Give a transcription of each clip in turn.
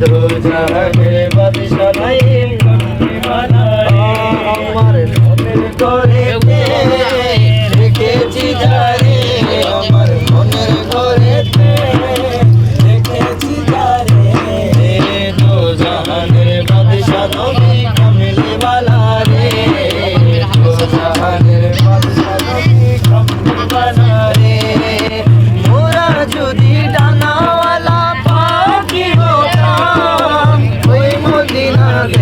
ধূ ছাড়া কে বাদিশা নাই।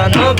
난 없.